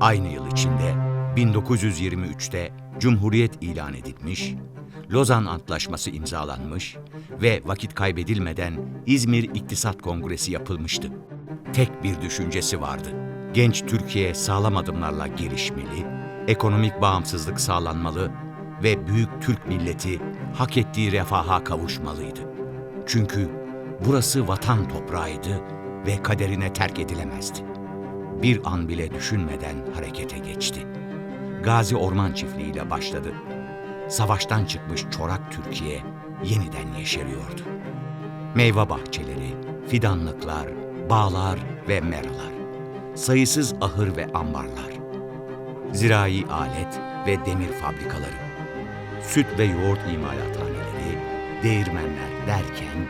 Aynı yıl içinde 1923'te Cumhuriyet ilan edilmiş, Lozan Antlaşması imzalanmış ve vakit kaybedilmeden İzmir İktisat Kongresi yapılmıştı. Tek bir düşüncesi vardı. Genç Türkiye sağlam adımlarla gelişmeli, ekonomik bağımsızlık sağlanmalı ve büyük Türk milleti hak ettiği refaha kavuşmalıydı. Çünkü burası vatan toprağıydı ve kaderine terk edilemezdi. Bir an bile düşünmeden harekete geçti. Gazi Orman Çiftliği ile başladı. Savaştan çıkmış çorak Türkiye yeniden yeşeriyordu. Meyve bahçeleri, fidanlıklar, bağlar ve meralar, sayısız ahır ve ambarlar, zirai alet ve demir fabrikaları, süt ve yoğurt imalathaneleri, değirmenler derken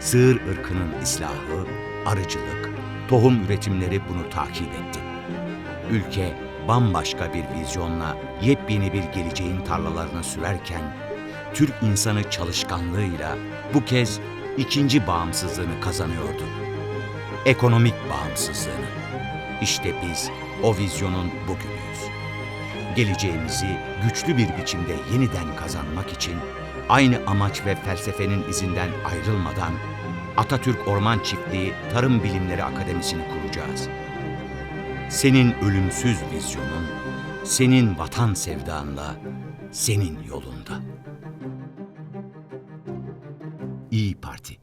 sığır ırkının islahı, arıcılık, tohum üretimleri bunu takip etti. Ülke bambaşka bir vizyonla yepyeni bir geleceğin tarlalarını sürerken, Türk insanı çalışkanlığıyla bu kez ikinci bağımsızlığını kazanıyordu. Ekonomik bağımsızlığını. İşte biz o vizyonun bugünüyüz. Geleceğimizi güçlü bir biçimde yeniden kazanmak için aynı amaç ve felsefenin izinden ayrılmadan Atatürk Orman Çiftliği Tarım Bilimleri Akademisi'ni kuracağız. Senin ölümsüz vizyonun, senin vatan sevdanla, senin yolunda. İyi Parti